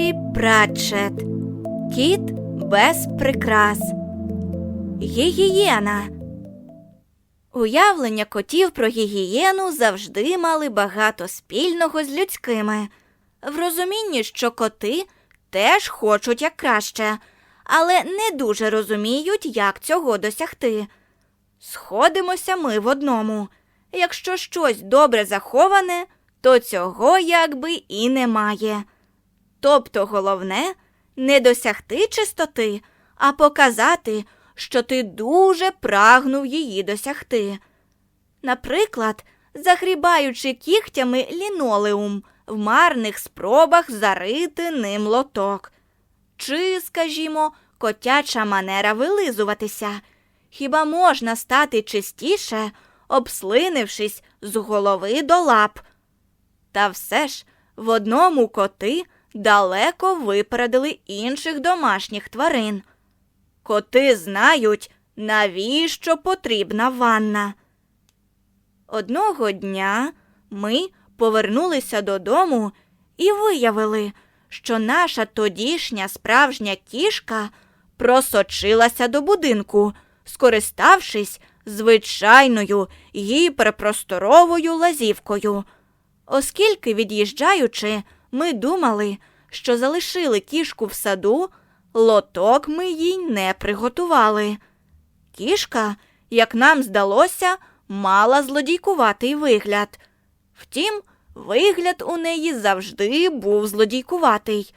Террі Пратчет. Кіт без прикрас. Гігієна. Уявлення котів про гігієну завжди мали багато спільного з людськими. В розумінні, що коти теж хочуть як краще, але не дуже розуміють, як цього досягти. Сходимося ми в одному. Якщо щось добре заховане, то цього якби і немає. Тобто головне не досягти чистоти, а показати, що ти дуже прагнув її досягти. Наприклад, загрібаючи кігтями лінолеум в марних спробах зарити ним лоток. Чи, скажімо, котяча манера вилизуватися. Хіба можна стати чистіше, обслинившись з голови до лап? Та все ж в одному коти далеко випередили інших домашніх тварин. Коти знають, навіщо потрібна ванна. Одного дня ми повернулися додому і виявили, що наша тодішня справжня кішка просочилася до будинку, скориставшись звичайною гіперпросторовою лазівкою. Оскільки, від'їжджаючи, ми думали, що залишили кішку в саду, лоток ми їй не приготували. Кішка, як нам здалося, мала злодійкуватий вигляд. Втім, вигляд у неї завжди був злодійкуватий.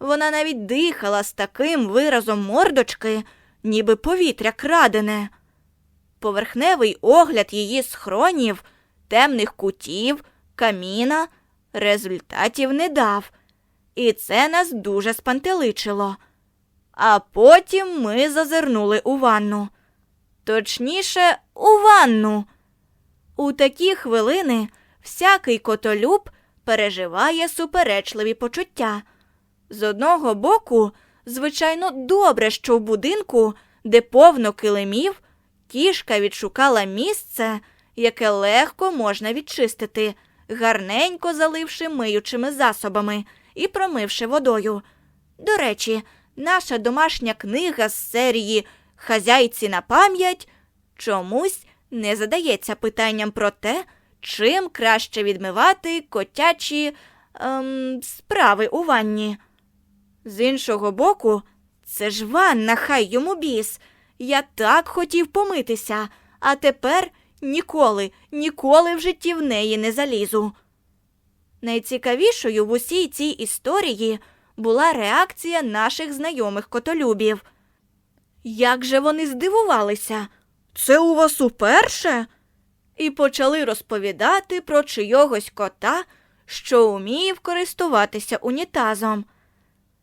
Вона навіть дихала з таким виразом мордочки, ніби повітря крадене. Поверхневий огляд її схронів, темних кутів, каміна результатів не дав, і це нас дуже спантеличило. А потім ми зазирнули у ванну. Точніше, у ванну. У такі хвилини всякий котолюб переживає суперечливі почуття. З одного боку, звичайно, добре, що в будинку, де повно килимів, кішка відшукала місце, яке легко можна відчистити, гарненько заливши миючими засобами і промивши водою. До речі, наша домашня книга з серії Хазяйці на пам'ять чомусь не задається питанням про те, чим краще відмивати котячі ем, справи у ванні. З іншого боку, це ж ванна, хай йому біс. Я так хотів помитися, а тепер ніколи, ніколи в житті в неї не залізу. Найцікавішою в усій цій історії була реакція наших знайомих котолюбів. Як же вони здивувалися? Це у вас уперше? І почали розповідати про чийогось кота, що умів користуватися унітазом.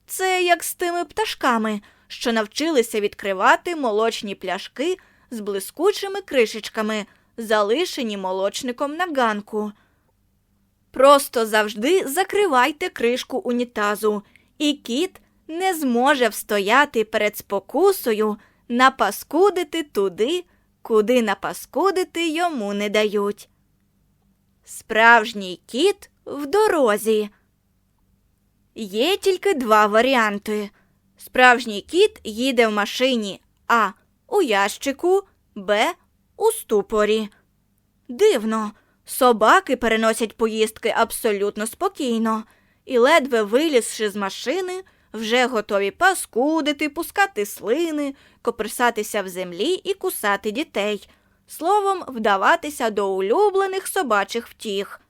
Це як з тими пташками, що навчилися відкривати молочні пляшки з блискучими кришечками, залишені молочником на ганку. Просто завжди закривайте кришку унітазу, і кіт не зможе встояти перед спокусою напаскудити туди, куди напаскудити йому не дають. Справжній кіт в дорозі. Є тільки два варіанти. Справжній кіт їде в машині А. У ящику, Б. У ступорі. Дивно, собаки переносять поїздки абсолютно спокійно і, ледве вилізши з машини, вже готові паскудити, пускати слини, коперсатися в землі і кусати дітей, словом, вдаватися до улюблених собачих втіх.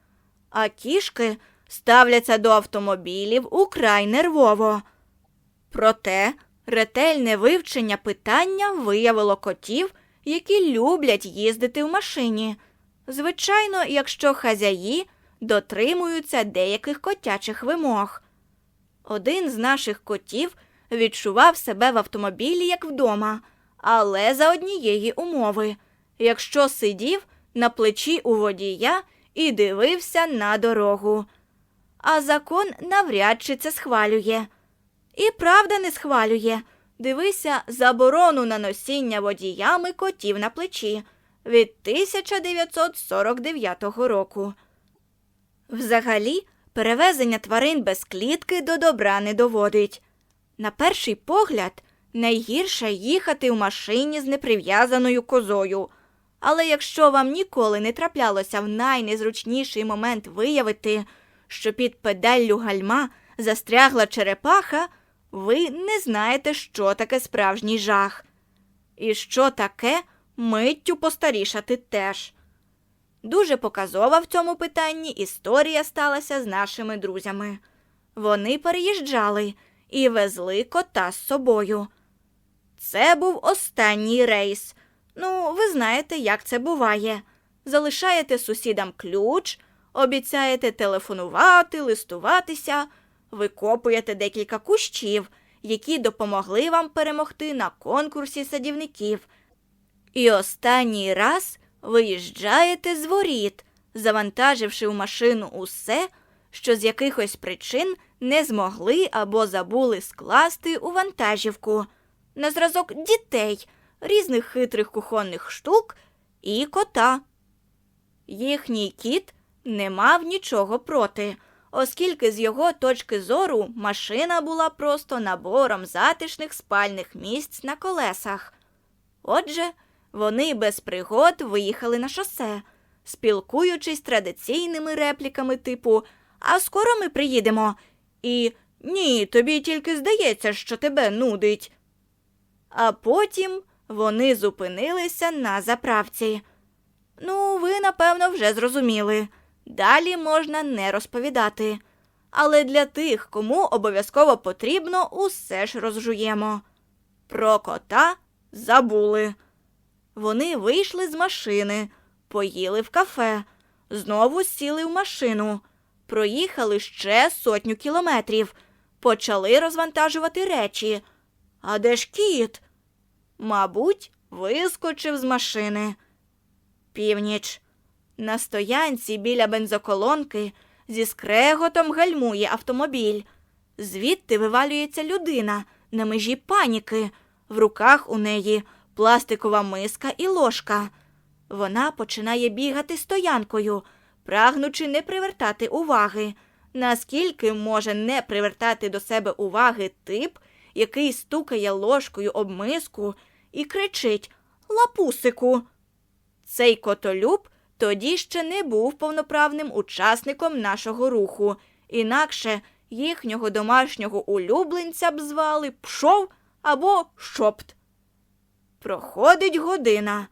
А кішки ставляться до автомобілів украй нервово. Проте ретельне вивчення питання виявило котів, які люблять їздити в машині. Звичайно, якщо хазяї дотримуються деяких котячих вимог. Один з наших котів відчував себе в автомобілі як вдома, але за однієї умови, якщо сидів на плечі у водія і дивився на дорогу. А закон навряд чи це схвалює. І правда не схвалює. Дивися заборону на носіння водіями котів на плечі від 1949 року. Взагалі, перевезення тварин без клітки до добра не доводить. На перший погляд, найгірше їхати в машині з неприв'язаною козою. Але якщо вам ніколи не траплялося в найнезручніший момент виявити, що під педаллю гальма застрягла черепаха, ви не знаєте, що таке справжній жах. І що таке миттю постарішати теж. Дуже показова в цьому питанні історія сталася з нашими друзями. Вони переїжджали і везли кота з собою. Це був останній рейс. Ну, ви знаєте, як це буває. Залишаєте сусідам ключ, обіцяєте телефонувати, листуватися, викопуєте декілька кущів, які допомогли вам перемогти на конкурсі садівників. І останній раз виїжджаєте з воріт, завантаживши в машину усе, що з якихось причин не змогли або забули скласти у вантажівку, на зразок дітей, різних хитрих кухонних штук і кота. Їхній кіт не мав нічого проти, оскільки з його точки зору машина була просто набором затишних спальних місць на колесах. Отже, вони без пригод виїхали на шосе, спілкуючись традиційними репліками типу А скоро ми приїдемо і Ні, тобі тільки здається, що тебе нудить. А потім вони зупинилися на заправці. Ну, ви, напевно, вже зрозуміли. Далі можна не розповідати. Але для тих, кому обов'язково потрібно, усе ж розжуємо. Про кота забули. Вони вийшли з машини, поїли в кафе, знову сіли в машину, проїхали ще сотню кілометрів, почали розвантажувати речі. А де ж кіт? Мабуть, вискочив з машини. Північ. На стоянці біля бензоколонки зі скреготом гальмує автомобіль. Звідти вивалюється людина на межі паніки. В руках у неї пластикова миска і ложка. Вона починає бігати стоянкою, прагнучи не привертати уваги. Наскільки може не привертати до себе уваги тип, який стукає ложкою об миску і кричить Лапусику. Цей котолюб тоді ще не був повноправним учасником нашого руху, інакше їхнього домашнього улюбленця б звали Пшов або Шопт. Проходить година.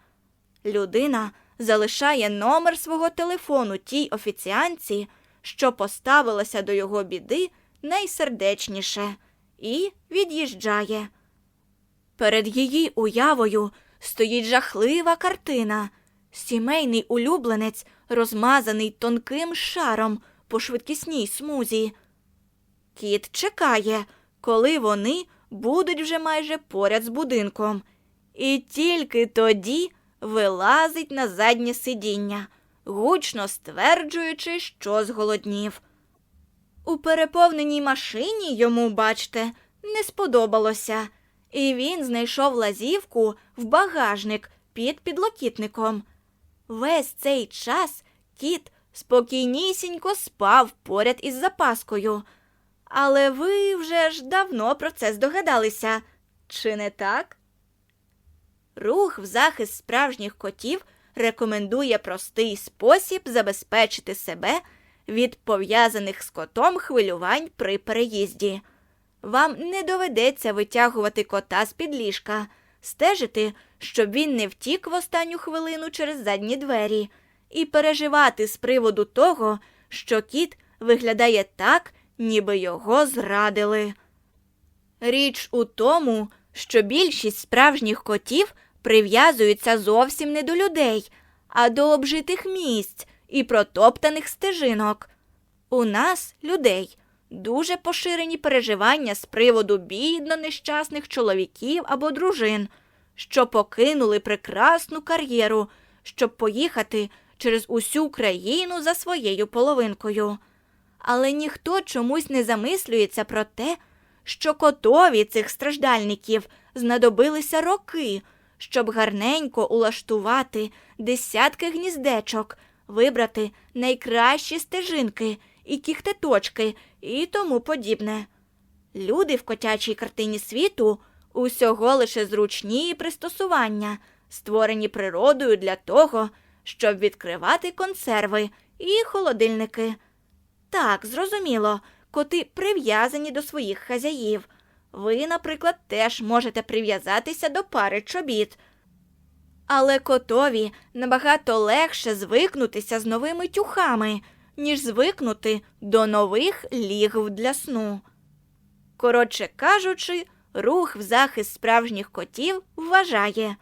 Людина залишає номер свого телефону тій офіціанці, що поставилася до його біди найсердечніше, і від'їжджає. Перед її уявою стоїть жахлива картина. Сімейний улюбленець, розмазаний тонким шаром по швидкісній смузі. Кіт чекає, коли вони будуть вже майже поряд з будинком, і тільки тоді вилазить на заднє сидіння, гучно стверджуючи, що зголоднів. У переповненій машині йому, бачте, не сподобалося, і він знайшов лазівку в багажник під підлокітником. Весь цей час кіт спокійнісінько спав поряд із запаскою. Але ви вже ж давно про це здогадалися, чи не так? Рух в захист справжніх котів рекомендує простий спосіб забезпечити себе від пов'язаних з котом хвилювань при переїзді. Вам не доведеться витягувати кота з під ліжка, стежити, щоб він не втік в останню хвилину через задні двері, і переживати з приводу того, що кіт виглядає так, ніби його зрадили. Річ у тому, що більшість справжніх котів прив'язуються зовсім не до людей, а до обжитих місць і протоптаних стежинок. У нас, людей, дуже поширені переживання з приводу бідно нещасних чоловіків або дружин, що покинули прекрасну кар'єру, щоб поїхати через усю країну за своєю половинкою. Але ніхто чомусь не замислюється про те, що котові цих страждальників знадобилися роки, щоб гарненько улаштувати десятки гніздечок, вибрати найкращі стежинки і кіхтеточки, і тому подібне. Люди в котячій картині світу усього лише зручні пристосування, створені природою для того, щоб відкривати консерви і холодильники. Так, зрозуміло, коти прив'язані до своїх хазяїв. Ви, наприклад, теж можете прив'язатися до пари чобіт. Але котові набагато легше звикнутися з новими тюхами, ніж звикнути до нових лігв для сну. Коротше кажучи, рух в захист справжніх котів вважає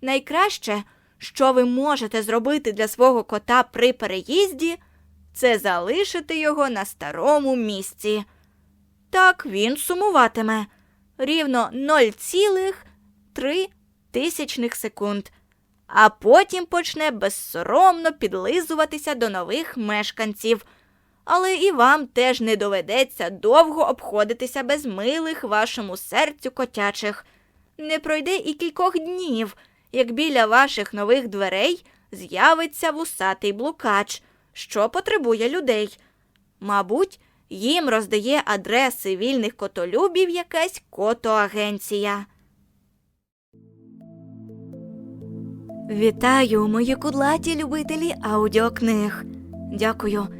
найкраще, що ви можете зробити для свого кота при переїзді, це залишити його на старому місці. Так він сумуватиме рівно 0,3 тисячних секунд, а потім почне безсоромно підлизуватися до нових мешканців. Але і вам теж не доведеться довго обходитися без милих вашому серцю котячих. Не пройде і кількох днів, як біля ваших нових дверей з'явиться вусатий блукач, що потребує людей. Мабуть, їм роздає адреси вільних котолюбів якась котоагенція. Вітаю, мої кудлаті любителі аудіокниг. Дякую